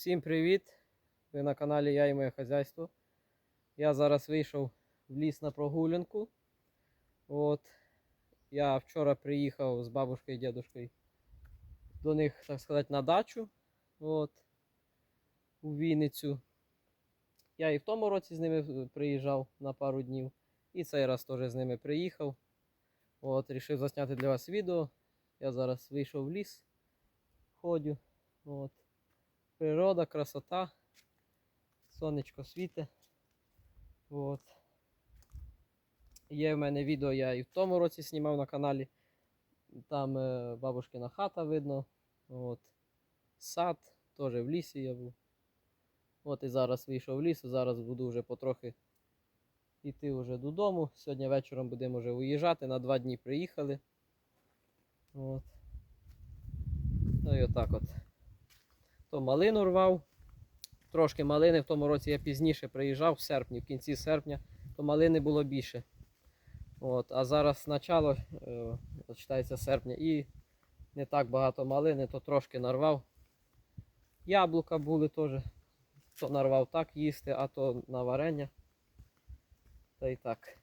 Всім привіт! Ви на каналі Я і моє хазяйство. Я зараз вийшов в ліс на прогулянку. От. Я вчора приїхав з бабушкою і дідушкою до них, так сказати, на дачу. От. У Вінницю. Я і в тому році з ними приїжджав на пару днів. І цей раз теж з ними приїхав. От, рішив засняти для вас відео. Я зараз вийшов в ліс, ходю. От. Природа, красота, сонечко світе. От. Є в мене відео, я і в тому році знімав на каналі. Там е, бабушкина хата видно. От. Сад, теж в лісі я був. От і зараз вийшов в ліс, зараз буду вже потрохи йти вже додому. Сьогодні вечором будемо вже уїжджати. На два дні приїхали. От. Ну і отак от. То малину рвав. Трошки малини в тому році я пізніше приїжджав в серпні, в кінці серпня, то малини було більше. От, а зараз начало, е, читається серпня, і не так багато малини, то трошки нарвав. Яблука були теж. То нарвав так їсти, а то на варення. Та й так.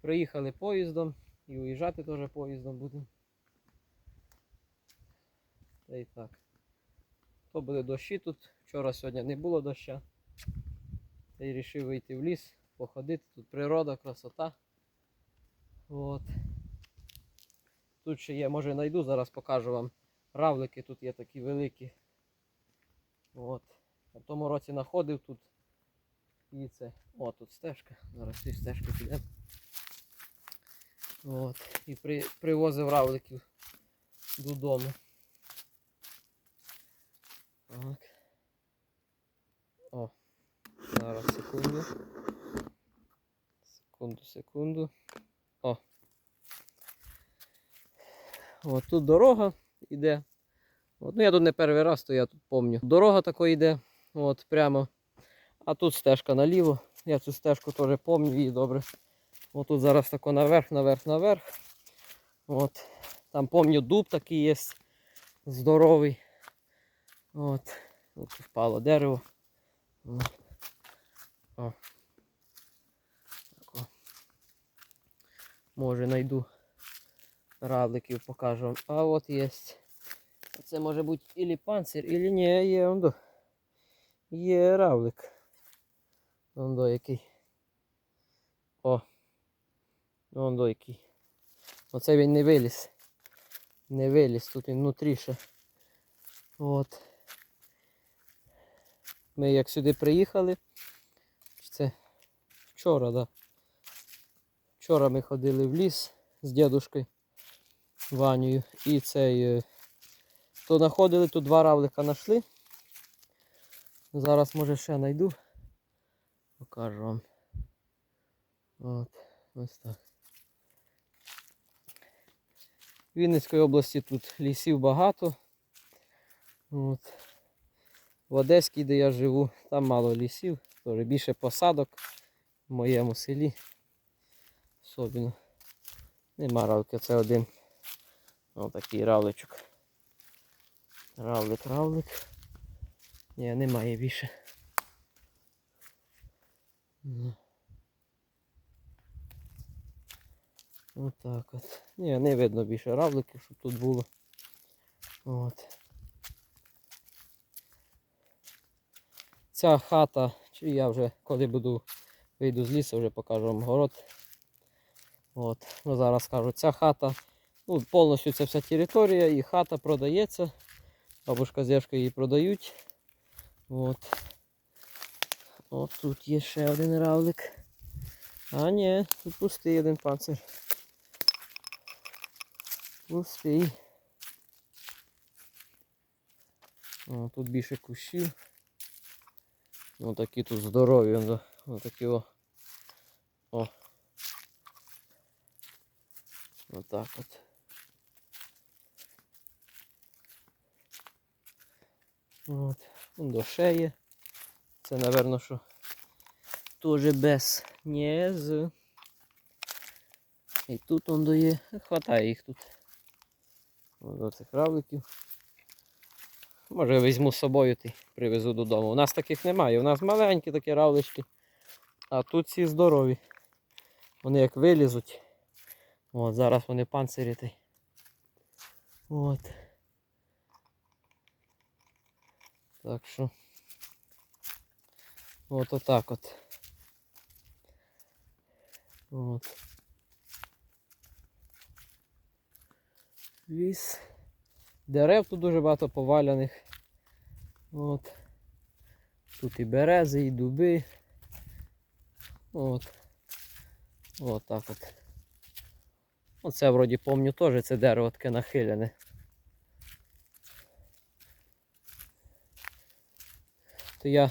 Приїхали поїздом і уїжджати теж поїздом будемо. Та й так. То були дощі тут. Вчора сьогодні не було доща. Й вирішив вийти в ліс, походити. Тут природа, красота. От. Тут ще є, може знайду, зараз покажу вам. Равлики тут є такі великі. От. В тому році знаходив тут. І це. О, тут стежка. Зараз ці стежки підемо. От. І при, привозив равликів додому. Так. О, зараз секунду. Секунду, секунду. О. От тут дорога йде. От, ну я тут не перший раз, то я тут пам'ятаю. Дорога така йде. От прямо. А тут стежка наліво. Я цю стежку теж пам'ятаю її добре. От тут зараз тако наверх, наверх, наверх. От. Там пам'ятаю дуб такий є. Здоровий. От. От впало дерево. О. О. Може знайду равликів, покажу вам. А от є. Це може бути ілі панцир, ілі ні, є он до. Є равлик. Он до який. О. Он до який. Оце він не виліз. Не виліз, тут він внутрі ще. От. Ми як сюди приїхали. Це вчора, да. Вчора ми ходили в ліс з дідушкою Ванею. І цей. е, То знаходили, тут два равлика знайшли. Зараз може ще знайду. Покажу вам. От, ось так. В Вінницької області тут лісів багато. От. В Одеській, де я живу, там мало лісів, теж більше посадок в моєму селі. Особливо. Нема равлика, це один. Ось такий равличок. Равлик, равлик. Ні, немає більше. Ну. Отак от. Ні, не видно більше равликів, щоб тут було. От. Ця хата, чи я вже коли буду вийду з лісу, вже покажу вам город. От. Ну, зараз скажу, ця хата, ну, повністю це вся територія і хата продається. Бабушка з дядькою її продають. От. От тут є ще один равлик. А ні, тут пустий один панцир. Пустий. О, тут більше кущів. Ну такі тут здорові, он, ось такі о. О. Отак от. От. Он до шеї. Це, напевно, що теж без Ні, з. І тут он дає. Хватає їх тут. Ось до цих равликів. Може візьму з собою ти привезу додому. У нас таких немає. У нас маленькі такі равлички. А тут ці здорові. Вони як вилізуть. От, зараз вони панцирі. От. Так що. От отак от. От. Ліс. Дерев тут дуже багато поваляних. От. Тут і берези, і дуби. От. От так от. Оце вроді помню теж це дерево таке нахилене. То я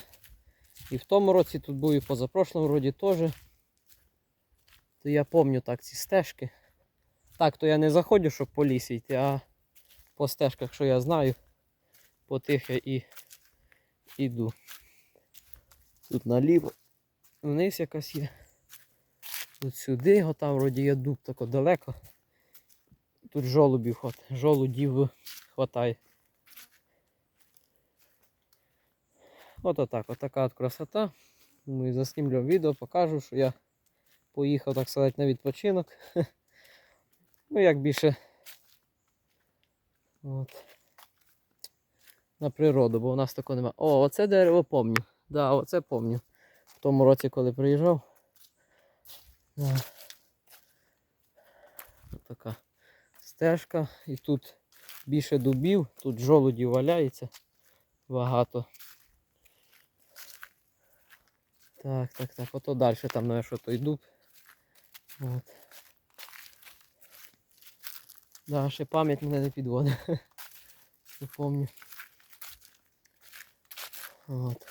і в тому році тут був, і позапрошлому році теж. То я пам'ятаю так ці стежки. Так, то я не заходжу, щоб по лісі йти, а по стежках, що я знаю, по тих я і йду. Тут наліво вниз якась є. Тут сюди, о там вроді є дуб тако далеко. Тут жолудів хват... жолудів хватає. От отак, отака от красота. Ми заснімлю відео, покажу, що я поїхав, так сказати, на відпочинок. Ну, як більше от, на природу, бо у нас такого немає. О, оце дерево помню. Да, оце помню. В тому році, коли приїжджав. Да. Така стежка. І тут більше дубів, тут жолудів валяється багато. Так, так, так, ото далі там ну, що той дуб. От. Да, ще пам'ять мене не підводить. Не помню. От.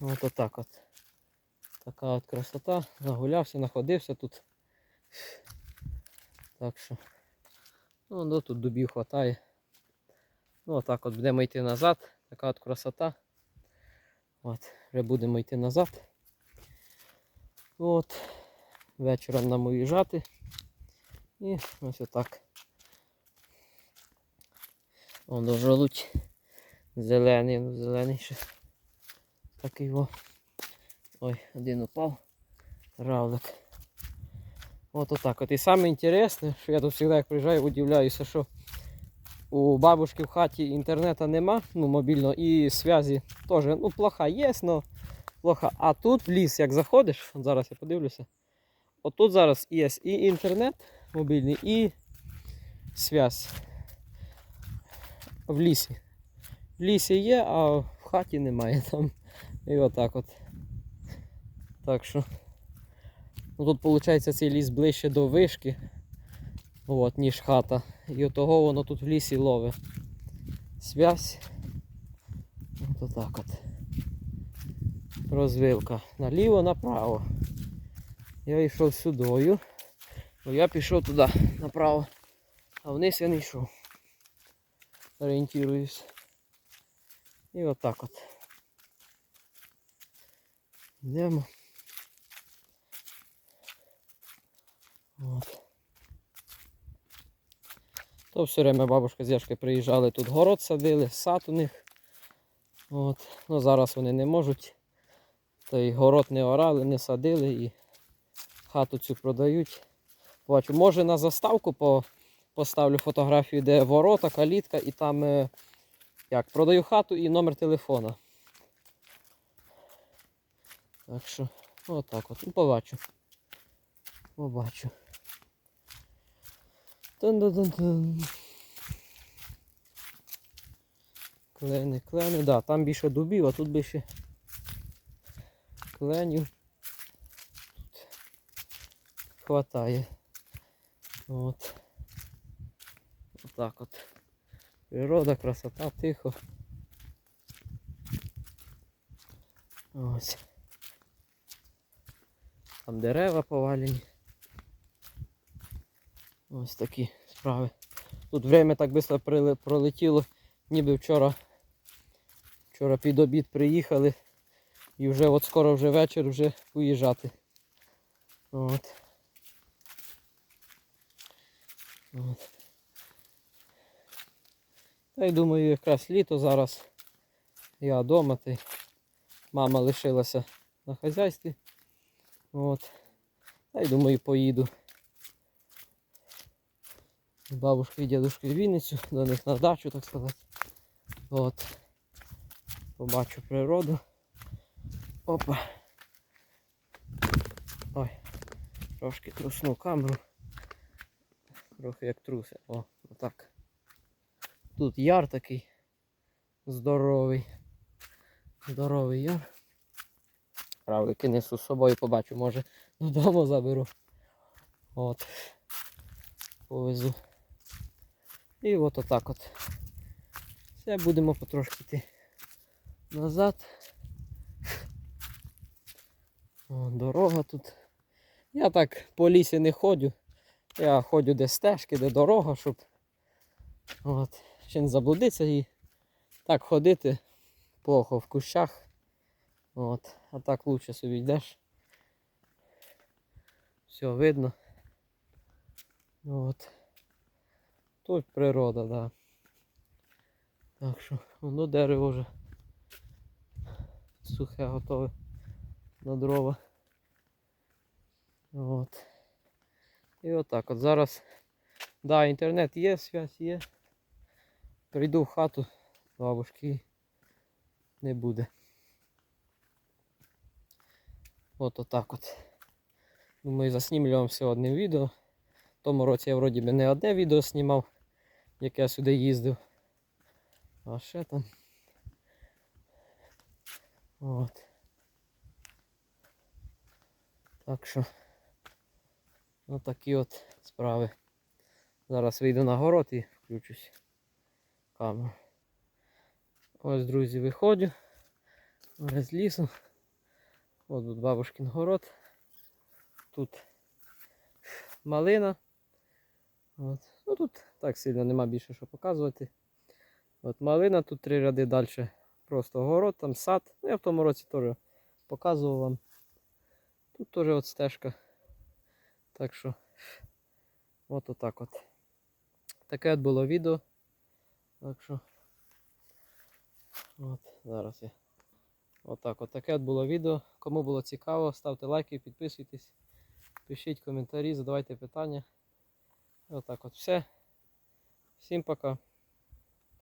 От отак от. Така от красота. Нагулявся, находився тут. Так що. Ну, ну тут дубів хватає. Ну отак от будемо йти назад. Така от красота. От, вже будемо йти назад. От. Вечором нам уїжджати. І ось отак. Воно жолудь. Зелений, ну зелений ще. Такий во. Ой, один упав. Равлик. От отак. От і саме інтересне, що я тут завжди як приїжджаю, удивляюся, що у бабушки в хаті інтернету нема, ну мобільного, і зв'язі теж ну, плоха є, але плоха. А тут в ліс, як заходиш, зараз я подивлюся. От тут зараз є і інтернет мобільний, і зв'язь в лісі. В лісі є, а в хаті немає там. І отак от. Так що. Ну, тут виходить цей ліс ближче до вишки, от, ніж хата. І от того воно тут в лісі ловить. Связь. От отак от. Розвилка. Наліво, направо. Я йшов сюдою. Бо я пішов туди направо. А вниз я не йшов. Орієнтуюсь. І отак от. Йдемо. От. То все время бабушка з Яшкою приїжджали, тут город садили, сад у них. От. Ну зараз вони не можуть. Та й город не орали, не садили і хату цю продають. Бачу, може на заставку по, поставлю фотографію, де ворота, калітка і там е, як, продаю хату і номер телефона. Так що, отак от. Ну, побачу. Побачу. Тун-дун-дун-дун. Клени, клени, да, там більше дубів, а тут більше кленів. Тут хватає. От. Отак от. Природа, красота, тихо. Ось. Там дерева повалені. Ось такі справи. Тут время так швидко пролетіло, ніби вчора. Вчора під обід приїхали і вже от скоро вже вечір вже уїжджати. От. От. Та й думаю, якраз літо зараз. Я вдома, та мама лишилася на хазяйстві. От. Та й думаю, поїду. З бабушкою і дідушкою в Вінницю, до них на дачу, так сказати. От. Побачу природу. Опа. Ой, трошки труснув камеру. Трохи як трусе. О, отак. Тут яр такий здоровий. Здоровий яр. Равлики несу з собою, побачу, може додому заберу. От. Повезу. І от отак от. Все, будемо потрошки йти назад. О, дорога тут. Я так по лісі не ходжу. Я ходжу де стежки, де дорога, щоб от, ще не заблудитися і так ходити плохо в кущах. От, а так лучше собі йдеш. Все видно. От. Тут природа, да. Так що, воно дерево вже сухе готове на дрова. От. І отак от зараз. Да, інтернет є, связь є. Прийду в хату, бабушки не буде. От отак от. Думаю, заснімлю вам все одним відео. В тому році я вроді би не одне відео знімав, як я сюди їздив. А ще там. От. Так що. Отакі от справи. Зараз вийду на город і включусь камеру. Ось, друзі, виходжу. З лісу. Ось тут бабушкин город. Тут малина. От. Ну тут так сильно нема більше що показувати. От малина, тут три ряди далі. Просто город, там сад. Ну, я в тому році теж показував вам. Тут теж от стежка. Так що, от отак от. Таке от було відео. Так що. От, зараз я. Отак от таке от було відео. Кому було цікаво, ставте лайки, підписуйтесь, пишіть коментарі, задавайте питання. Отак от все. Всім пока.